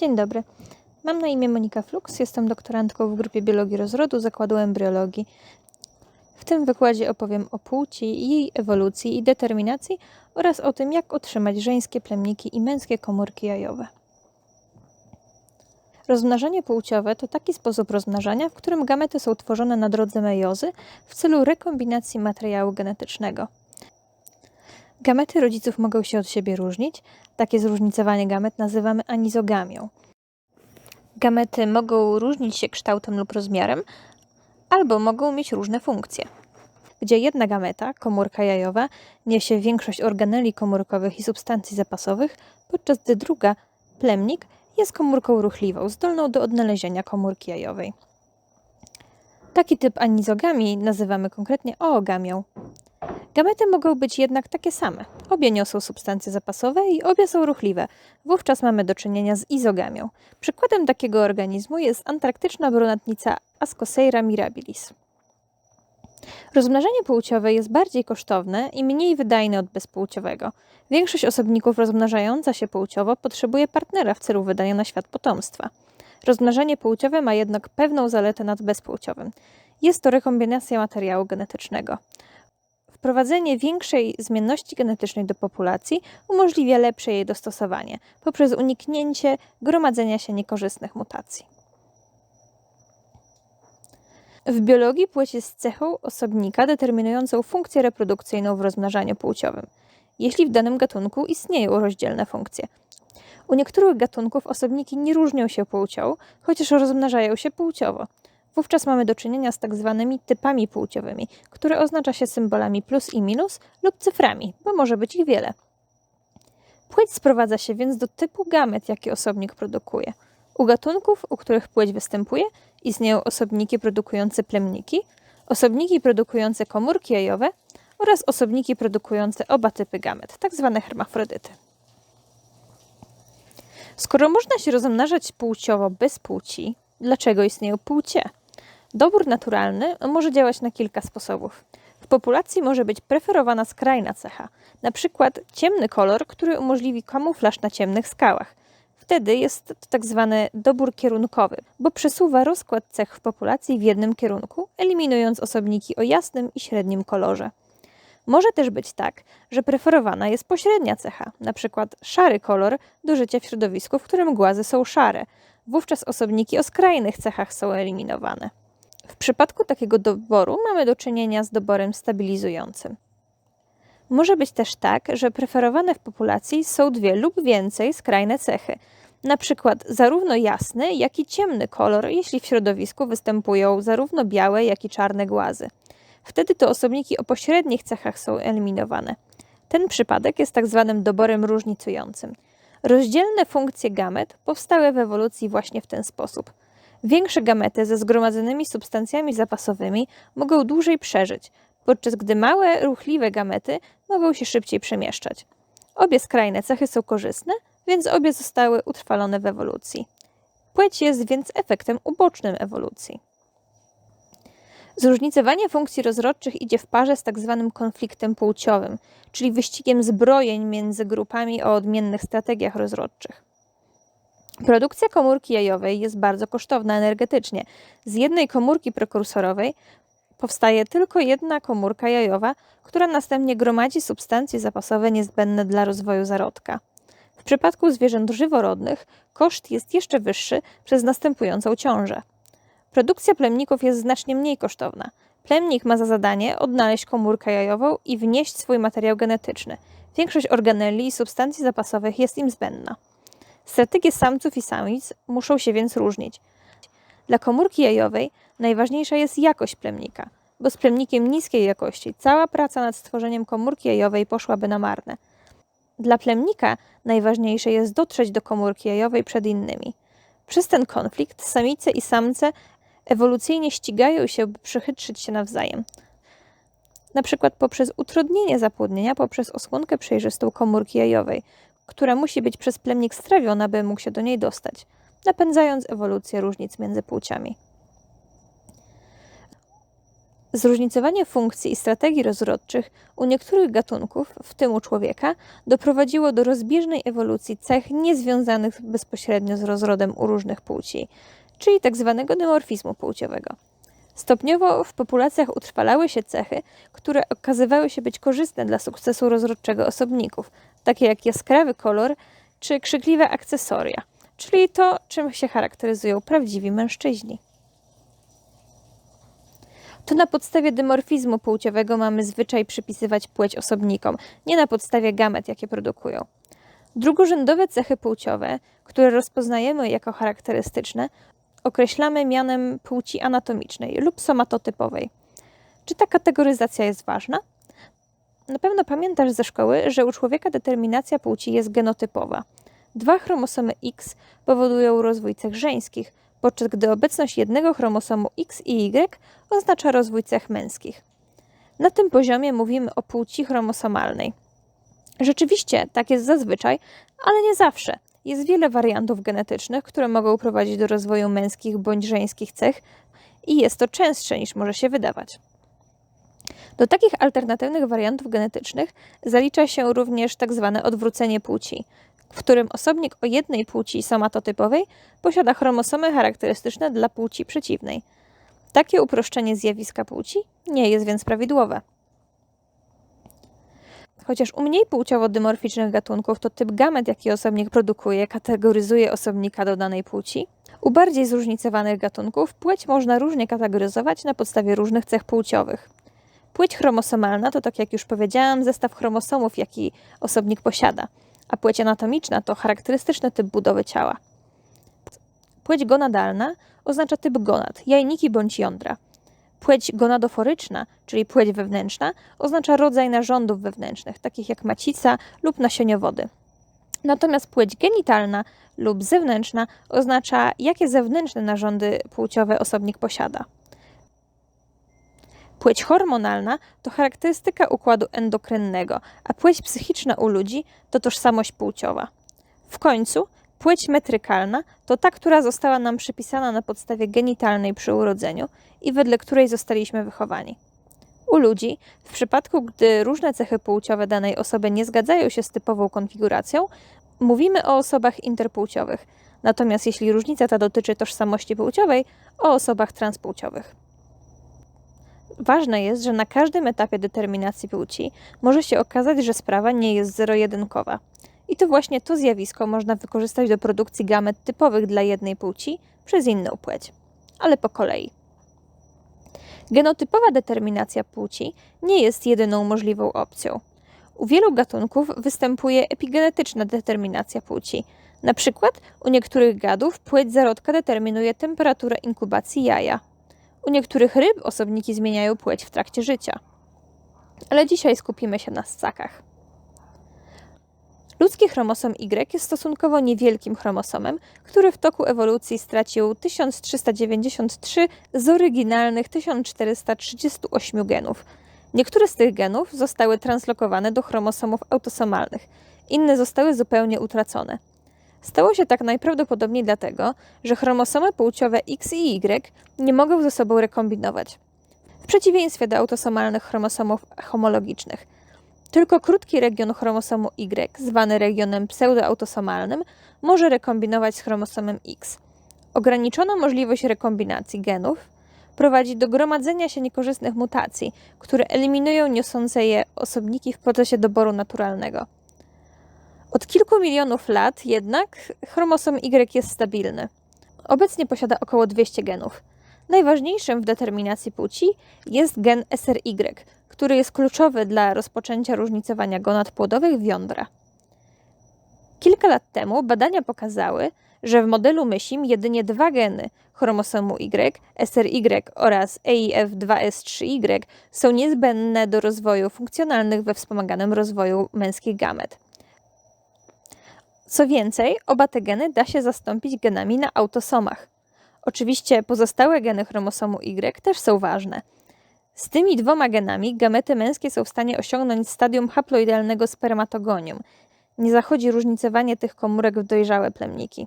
Dzień dobry. Mam na imię Monika Flux, jestem doktorantką w grupie biologii rozrodu Zakładu Embryologii. W tym wykładzie opowiem o płci, jej ewolucji i determinacji oraz o tym, jak otrzymać żeńskie plemniki i męskie komórki jajowe. Rozmnażanie płciowe to taki sposób rozmnażania, w którym gamety są tworzone na drodze mejozy w celu rekombinacji materiału genetycznego. Gamety rodziców mogą się od siebie różnić. Takie zróżnicowanie gamet nazywamy anizogamią. Gamety mogą różnić się kształtem lub rozmiarem, albo mogą mieć różne funkcje. Gdzie jedna gameta, komórka jajowa, niesie większość organeli komórkowych i substancji zapasowych, podczas gdy druga, plemnik, jest komórką ruchliwą, zdolną do odnalezienia komórki jajowej. Taki typ anizogamii nazywamy konkretnie oogamią. Gamety mogą być jednak takie same. Obie niosą substancje zapasowe i obie są ruchliwe. Wówczas mamy do czynienia z izogamią. Przykładem takiego organizmu jest antarktyczna brunatnica Ascoseira mirabilis. Rozmnażanie płciowe jest bardziej kosztowne i mniej wydajne od bezpłciowego. Większość osobników rozmnażająca się płciowo potrzebuje partnera w celu wydania na świat potomstwa. Rozmnażanie płciowe ma jednak pewną zaletę nad bezpłciowym. Jest to rekombinacja materiału genetycznego. Wprowadzenie większej zmienności genetycznej do populacji umożliwia lepsze jej dostosowanie poprzez uniknięcie gromadzenia się niekorzystnych mutacji. W biologii płeć jest cechą osobnika determinującą funkcję reprodukcyjną w rozmnażaniu płciowym, jeśli w danym gatunku istnieją rozdzielne funkcje. U niektórych gatunków osobniki nie różnią się płcią, chociaż rozmnażają się płciowo. Wówczas mamy do czynienia z tak zwanymi typami płciowymi, które oznacza się symbolami plus i minus lub cyframi, bo może być ich wiele. Płeć sprowadza się więc do typu gamet, jaki osobnik produkuje. U gatunków, u których płeć występuje, istnieją osobniki produkujące plemniki, osobniki produkujące komórki jajowe oraz osobniki produkujące oba typy gamet, tak zwane hermafrodyty. Skoro można się rozmnażać płciowo bez płci, dlaczego istnieją płcie? Dobór naturalny może działać na kilka sposobów. W populacji może być preferowana skrajna cecha, przykład ciemny kolor, który umożliwi kamuflaż na ciemnych skałach. Wtedy jest to tak zwany dobór kierunkowy, bo przesuwa rozkład cech w populacji w jednym kierunku, eliminując osobniki o jasnym i średnim kolorze. Może też być tak, że preferowana jest pośrednia cecha, przykład szary kolor do życia w środowisku, w którym głazy są szare. Wówczas osobniki o skrajnych cechach są eliminowane. W przypadku takiego doboru mamy do czynienia z doborem stabilizującym. Może być też tak, że preferowane w populacji są dwie lub więcej skrajne cechy, na przykład zarówno jasny, jak i ciemny kolor, jeśli w środowisku występują zarówno białe, jak i czarne głazy. Wtedy to osobniki o pośrednich cechach są eliminowane. Ten przypadek jest tak zwanym doborem różnicującym. Rozdzielne funkcje gamet powstały w ewolucji właśnie w ten sposób. Większe gamety ze zgromadzonymi substancjami zapasowymi mogą dłużej przeżyć, podczas gdy małe, ruchliwe gamety mogą się szybciej przemieszczać. Obie skrajne cechy są korzystne, więc obie zostały utrwalone w ewolucji. Płeć jest więc efektem ubocznym ewolucji. Zróżnicowanie funkcji rozrodczych idzie w parze z tak zwanym konfliktem płciowym, czyli wyścigiem zbrojeń między grupami o odmiennych strategiach rozrodczych. Produkcja komórki jajowej jest bardzo kosztowna energetycznie. Z jednej komórki prekursorowej powstaje tylko jedna komórka jajowa, która następnie gromadzi substancje zapasowe niezbędne dla rozwoju zarodka. W przypadku zwierząt żyworodnych koszt jest jeszcze wyższy przez następującą ciążę. Produkcja plemników jest znacznie mniej kosztowna. Plemnik ma za zadanie odnaleźć komórkę jajową i wnieść swój materiał genetyczny. Większość organeli i substancji zapasowych jest im zbędna. Strategie samców i samic muszą się więc różnić. Dla komórki jajowej najważniejsza jest jakość plemnika, bo z plemnikiem niskiej jakości cała praca nad stworzeniem komórki jajowej poszłaby na marne. Dla plemnika najważniejsze jest dotrzeć do komórki jajowej przed innymi. Przez ten konflikt samice i samce ewolucyjnie ścigają się, by przychytrzyć się nawzajem. Na przykład poprzez utrudnienie zapłodnienia poprzez osłonkę przejrzystą komórki jajowej, która musi być przez plemnik strawiona, by mógł się do niej dostać, napędzając ewolucję różnic między płciami. Zróżnicowanie funkcji i strategii rozrodczych u niektórych gatunków, w tym u człowieka, doprowadziło do rozbieżnej ewolucji cech niezwiązanych bezpośrednio z rozrodem u różnych płci, czyli tzw. Tak dymorfizmu płciowego. Stopniowo w populacjach utrwalały się cechy, które okazywały się być korzystne dla sukcesu rozrodczego osobników, takie jak jaskrawy kolor czy krzykliwe akcesoria, czyli to, czym się charakteryzują prawdziwi mężczyźni. To na podstawie dymorfizmu płciowego mamy zwyczaj przypisywać płeć osobnikom, nie na podstawie gamet, jakie produkują. Drugorzędowe cechy płciowe, które rozpoznajemy jako charakterystyczne, określamy mianem płci anatomicznej lub somatotypowej. Czy ta kategoryzacja jest ważna? Na pewno pamiętasz ze szkoły, że u człowieka determinacja płci jest genotypowa. Dwa chromosomy X powodują rozwój cech żeńskich, podczas gdy obecność jednego chromosomu X i Y oznacza rozwój cech męskich. Na tym poziomie mówimy o płci chromosomalnej. Rzeczywiście tak jest zazwyczaj, ale nie zawsze. Jest wiele wariantów genetycznych, które mogą prowadzić do rozwoju męskich bądź żeńskich cech i jest to częstsze niż może się wydawać. Do takich alternatywnych wariantów genetycznych zalicza się również tzw. Tak odwrócenie płci, w którym osobnik o jednej płci somatotypowej posiada chromosomy charakterystyczne dla płci przeciwnej. Takie uproszczenie zjawiska płci nie jest więc prawidłowe. Chociaż u mniej płciowo dymorficznych gatunków to typ gamet, jaki osobnik produkuje, kategoryzuje osobnika do danej płci, u bardziej zróżnicowanych gatunków płeć można różnie kategoryzować na podstawie różnych cech płciowych. Płeć chromosomalna to, tak jak już powiedziałam, zestaw chromosomów, jaki osobnik posiada, a płeć anatomiczna to charakterystyczny typ budowy ciała. Płeć gonadalna oznacza typ gonad, jajniki bądź jądra. Płeć gonadoforyczna, czyli płeć wewnętrzna, oznacza rodzaj narządów wewnętrznych, takich jak macica lub nasieniowody. Natomiast płeć genitalna lub zewnętrzna oznacza, jakie zewnętrzne narządy płciowe osobnik posiada. Płeć hormonalna to charakterystyka układu endokrynnego, a płeć psychiczna u ludzi to tożsamość płciowa. W końcu płeć metrykalna to ta, która została nam przypisana na podstawie genitalnej przy urodzeniu i wedle której zostaliśmy wychowani. U ludzi, w przypadku gdy różne cechy płciowe danej osoby nie zgadzają się z typową konfiguracją, mówimy o osobach interpłciowych, natomiast jeśli różnica ta dotyczy tożsamości płciowej, o osobach transpłciowych. Ważne jest, że na każdym etapie determinacji płci może się okazać, że sprawa nie jest zero-jedynkowa. I to właśnie to zjawisko można wykorzystać do produkcji gamet typowych dla jednej płci przez inną płeć. Ale po kolei. Genotypowa determinacja płci nie jest jedyną możliwą opcją. U wielu gatunków występuje epigenetyczna determinacja płci. Na przykład u niektórych gadów płeć zarodka determinuje temperaturę inkubacji jaja. U niektórych ryb osobniki zmieniają płeć w trakcie życia. Ale dzisiaj skupimy się na ssakach. Ludzki chromosom Y jest stosunkowo niewielkim chromosomem, który w toku ewolucji stracił 1393 z oryginalnych 1438 genów. Niektóre z tych genów zostały translokowane do chromosomów autosomalnych, inne zostały zupełnie utracone. Stało się tak najprawdopodobniej dlatego, że chromosomy płciowe X i Y nie mogą ze sobą rekombinować. W przeciwieństwie do autosomalnych chromosomów homologicznych. Tylko krótki region chromosomu Y, zwany regionem pseudoautosomalnym, może rekombinować z chromosomem X. Ograniczona możliwość rekombinacji genów prowadzi do gromadzenia się niekorzystnych mutacji, które eliminują niosące je osobniki w procesie doboru naturalnego. Od kilku milionów lat jednak chromosom Y jest stabilny. Obecnie posiada około 200 genów. Najważniejszym w determinacji płci jest gen SRY, który jest kluczowy dla rozpoczęcia różnicowania gonad płodowych w jądra. Kilka lat temu badania pokazały, że w modelu mysim jedynie dwa geny chromosomu Y, SRY oraz EIF2S3Y są niezbędne do rozwoju funkcjonalnych we wspomaganym rozwoju męskich gamet. Co więcej, oba te geny da się zastąpić genami na autosomach. Oczywiście pozostałe geny chromosomu Y też są ważne. Z tymi dwoma genami gamety męskie są w stanie osiągnąć stadium haploidalnego spermatogonium. Nie zachodzi różnicowanie tych komórek w dojrzałe plemniki.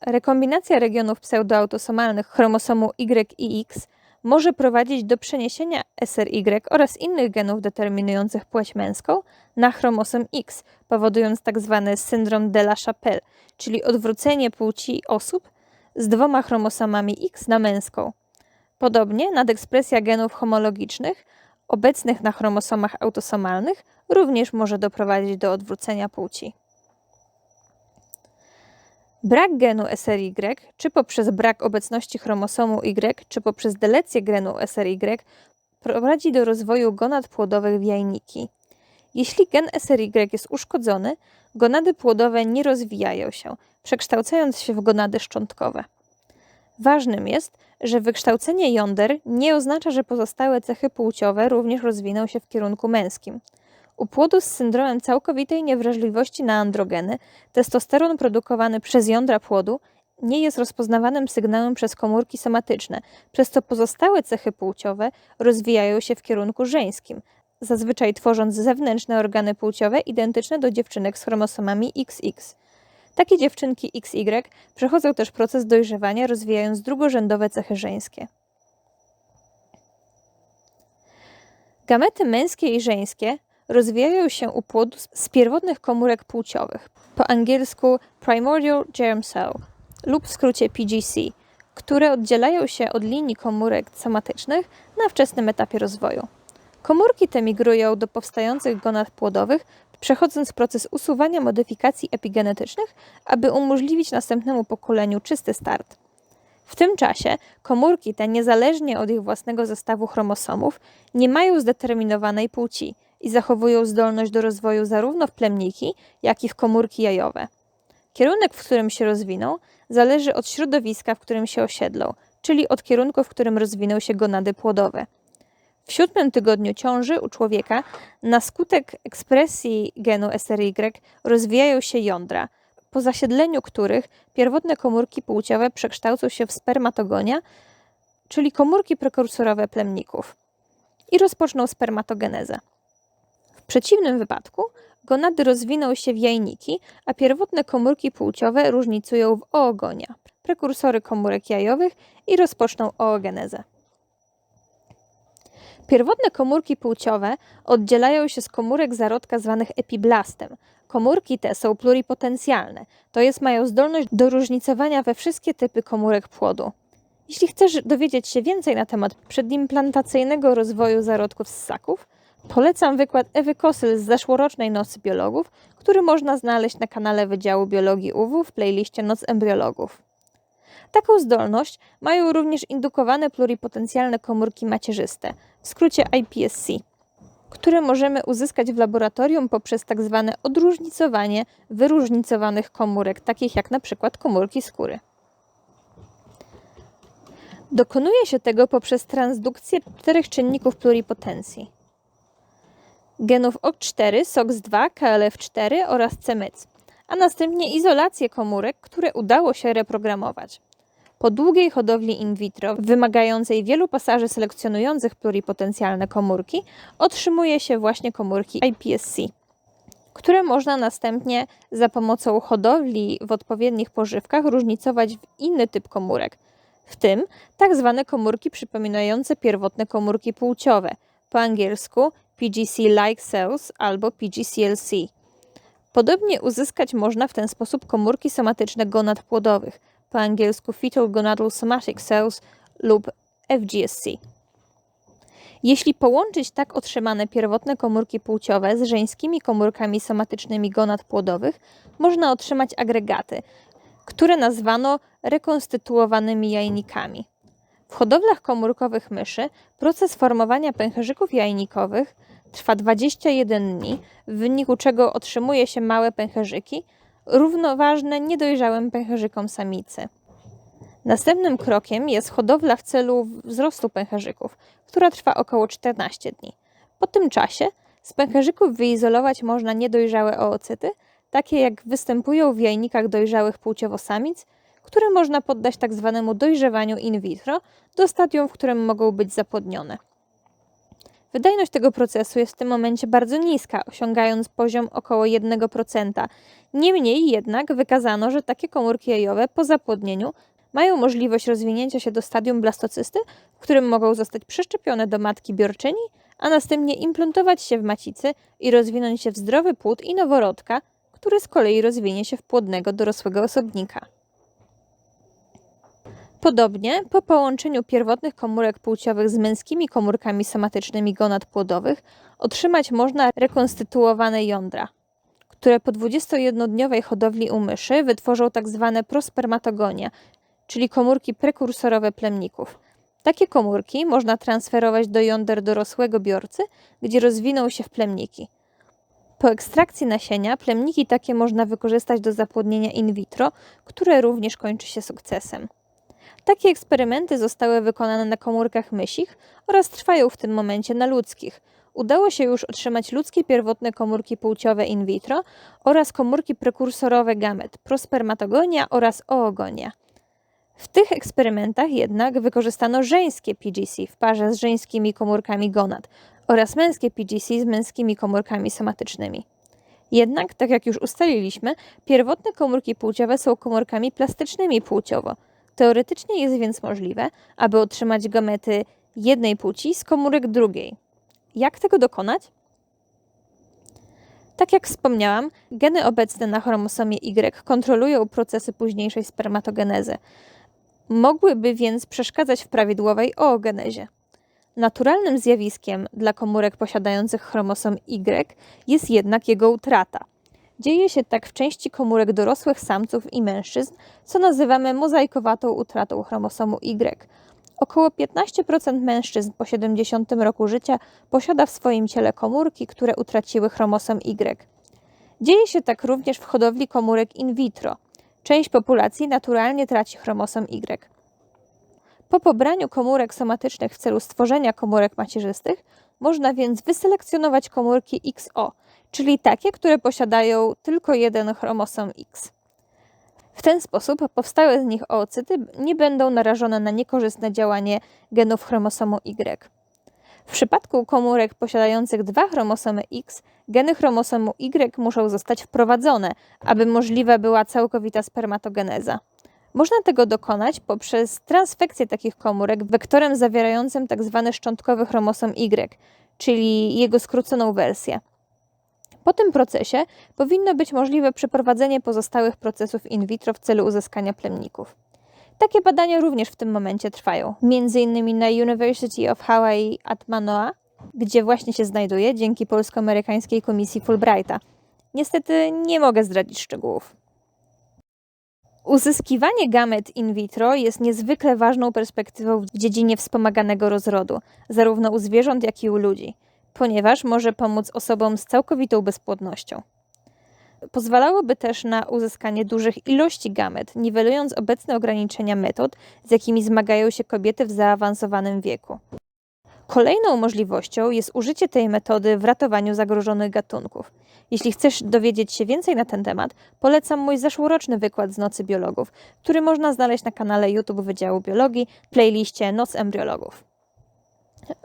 Rekombinacja regionów pseudoautosomalnych chromosomu Y i X może prowadzić do przeniesienia SRY oraz innych genów determinujących płeć męską na chromosom X, powodując tzw. syndrom de la Chapelle, czyli odwrócenie płci osób z dwoma chromosomami X na męską. Podobnie nadekspresja genów homologicznych obecnych na chromosomach autosomalnych również może doprowadzić do odwrócenia płci. Brak genu SRY, czy poprzez brak obecności chromosomu Y, czy poprzez delecję genu SRY, prowadzi do rozwoju gonad płodowych w jajniki. Jeśli gen SRY jest uszkodzony, gonady płodowe nie rozwijają się, przekształcając się w gonady szczątkowe. Ważnym jest, że wykształcenie jąder nie oznacza, że pozostałe cechy płciowe również rozwiną się w kierunku męskim. U płodu z syndromem całkowitej niewrażliwości na androgeny testosteron produkowany przez jądra płodu nie jest rozpoznawanym sygnałem przez komórki somatyczne, przez co pozostałe cechy płciowe rozwijają się w kierunku żeńskim, zazwyczaj tworząc zewnętrzne organy płciowe identyczne do dziewczynek z chromosomami XX. Takie dziewczynki XY przechodzą też proces dojrzewania, rozwijając drugorzędowe cechy żeńskie. Gamety męskie i żeńskie rozwijają się u płodu z pierwotnych komórek płciowych, po angielsku Primordial Germ Cell lub w skrócie PGC, które oddzielają się od linii komórek somatycznych na wczesnym etapie rozwoju. Komórki te migrują do powstających gonad płodowych, przechodząc proces usuwania modyfikacji epigenetycznych, aby umożliwić następnemu pokoleniu czysty start. W tym czasie komórki te, niezależnie od ich własnego zestawu chromosomów, nie mają zdeterminowanej płci i zachowują zdolność do rozwoju zarówno w plemniki, jak i w komórki jajowe. Kierunek, w którym się rozwiną, zależy od środowiska, w którym się osiedlą, czyli od kierunku, w którym rozwiną się gonady płodowe. W siódmym tygodniu ciąży u człowieka na skutek ekspresji genu SRY rozwijają się jądra, po zasiedleniu których pierwotne komórki płciowe przekształcą się w spermatogonia, czyli komórki prekursorowe plemników, i rozpoczną spermatogenezę. W przeciwnym wypadku gonady rozwiną się w jajniki, a pierwotne komórki płciowe różnicują w oogonia, prekursory komórek jajowych i rozpoczną oogenezę. Pierwotne komórki płciowe oddzielają się z komórek zarodka zwanych epiblastem. Komórki te są pluripotencjalne, to jest mają zdolność do różnicowania we wszystkie typy komórek płodu. Jeśli chcesz dowiedzieć się więcej na temat przedimplantacyjnego rozwoju zarodków ssaków, polecam wykład Ewy Kosyl z zeszłorocznej Nocy Biologów, który można znaleźć na kanale Wydziału Biologii UW w playliście Noc Embriologów. Taką zdolność mają również indukowane pluripotencjalne komórki macierzyste, w skrócie iPSC, które możemy uzyskać w laboratorium poprzez. Tak odróżnicowanie wyróżnicowanych komórek, takich jak np. komórki skóry. Dokonuje się tego poprzez transdukcję czterech czynników pluripotencji. Genów OX4, SOX2, KLF4 oraz CMYC, a następnie izolację komórek, które udało się reprogramować. Po długiej hodowli in vitro, wymagającej wielu pasaży selekcjonujących pluripotencjalne komórki, otrzymuje się właśnie komórki iPSC, które można następnie za pomocą hodowli w odpowiednich pożywkach różnicować w inny typ komórek, w tym tak zwane komórki przypominające pierwotne komórki płciowe, po angielsku PGC-like cells albo PGCLC. Podobnie uzyskać można w ten sposób komórki somatyczne gonad płodowych, po angielsku Fetal Gonadal Somatic Cells lub FGSC. Jeśli połączyć tak otrzymane pierwotne komórki płciowe z żeńskimi komórkami somatycznymi gonad płodowych, można otrzymać agregaty, które nazwano rekonstytuowanymi jajnikami. W hodowlach komórkowych myszy proces formowania pęcherzyków jajnikowych trwa 21 dni, w wyniku czego otrzymuje się małe pęcherzyki, równoważne niedojrzałym pęcherzykom samicy. Następnym krokiem jest hodowla w celu wzrostu pęcherzyków, która trwa około 14 dni. Po tym czasie z pęcherzyków wyizolować można niedojrzałe oocyty, takie jak występują w jajnikach dojrzałych płciowo samic, które można poddać tzw. Tak dojrzewaniu in vitro do stadium, w którym mogą być zapłodnione. Wydajność tego procesu jest w tym momencie bardzo niska, osiągając poziom około 1%. Niemniej jednak wykazano, że takie komórki jajowe po zapłodnieniu mają możliwość rozwinięcia się do stadium blastocysty, w którym mogą zostać przeszczepione do matki biorczyni, a następnie implantować się w macicy i rozwinąć się w zdrowy płód i noworodka, który z kolei rozwinie się w płodnego dorosłego osobnika. Podobnie, po połączeniu pierwotnych komórek płciowych z męskimi komórkami somatycznymi gonad płodowych, otrzymać można rekonstytuowane jądra, które po 21-dniowej hodowli u myszy wytworzą tzw. prospermatogonia, czyli komórki prekursorowe plemników. Takie komórki można transferować do jąder dorosłego biorcy, gdzie rozwiną się w plemniki. Po ekstrakcji nasienia plemniki takie można wykorzystać do zapłodnienia in vitro, które również kończy się sukcesem. Takie eksperymenty zostały wykonane na komórkach mysich oraz trwają w tym momencie na ludzkich. Udało się już otrzymać ludzkie pierwotne komórki płciowe in vitro oraz komórki prekursorowe gamet, prospermatogonia oraz oogonia. W tych eksperymentach jednak wykorzystano żeńskie PGC w parze z żeńskimi komórkami gonad oraz męskie PGC z męskimi komórkami somatycznymi. Jednak, tak jak już ustaliliśmy, pierwotne komórki płciowe są komórkami plastycznymi płciowo. Teoretycznie jest więc możliwe, aby otrzymać gamety jednej płci z komórek drugiej. Jak tego dokonać? Tak jak wspomniałam, geny obecne na chromosomie Y kontrolują procesy późniejszej spermatogenezy. Mogłyby więc przeszkadzać w prawidłowej oogenezie. Naturalnym zjawiskiem dla komórek posiadających chromosom Y jest jednak jego utrata. Dzieje się tak w części komórek dorosłych samców i mężczyzn, co nazywamy mozaikowatą utratą chromosomu Y. Około 15% mężczyzn po 70 roku życia posiada w swoim ciele komórki, które utraciły chromosom Y. Dzieje się tak również w hodowli komórek in vitro. Część populacji naturalnie traci chromosom Y. Po pobraniu komórek somatycznych w celu stworzenia komórek macierzystych, można więc wyselekcjonować komórki XO, czyli takie, które posiadają tylko jeden chromosom X. W ten sposób powstałe z nich oocyty nie będą narażone na niekorzystne działanie genów chromosomu Y. W przypadku komórek posiadających dwa chromosomy X, geny chromosomu Y muszą zostać wprowadzone, aby możliwa była całkowita spermatogeneza. Można tego dokonać poprzez transfekcję takich komórek wektorem zawierającym tzw. szczątkowy chromosom Y, czyli jego skróconą wersję. Po tym procesie powinno być możliwe przeprowadzenie pozostałych procesów in vitro w celu uzyskania plemników. Takie badania również w tym momencie trwają, m.in. na University of Hawaii at Manoa, gdzie właśnie się znajduje dzięki polsko-amerykańskiej komisji Fulbrighta. Niestety nie mogę zdradzić szczegółów. Uzyskiwanie gamet in vitro jest niezwykle ważną perspektywą w dziedzinie wspomaganego rozrodu, zarówno u zwierząt, jak i u ludzi, ponieważ może pomóc osobom z całkowitą bezpłodnością. Pozwalałoby też na uzyskanie dużych ilości gamet, niwelując obecne ograniczenia metod, z jakimi zmagają się kobiety w zaawansowanym wieku. Kolejną możliwością jest użycie tej metody w ratowaniu zagrożonych gatunków. Jeśli chcesz dowiedzieć się więcej na ten temat, polecam mój zeszłoroczny wykład z Nocy Biologów, który można znaleźć na kanale YouTube Wydziału Biologii, playliście Noc Embriologów.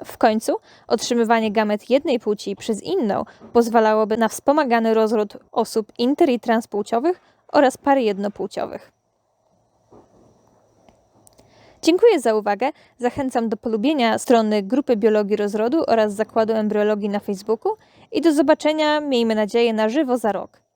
W końcu otrzymywanie gamet jednej płci przez inną pozwalałoby na wspomagany rozród osób inter- i transpłciowych oraz pary jednopłciowych. Dziękuję za uwagę. Zachęcam do polubienia strony Grupy Biologii Rozrodu oraz Zakładu Embriologii na Facebooku i do zobaczenia, miejmy nadzieję, na żywo za rok.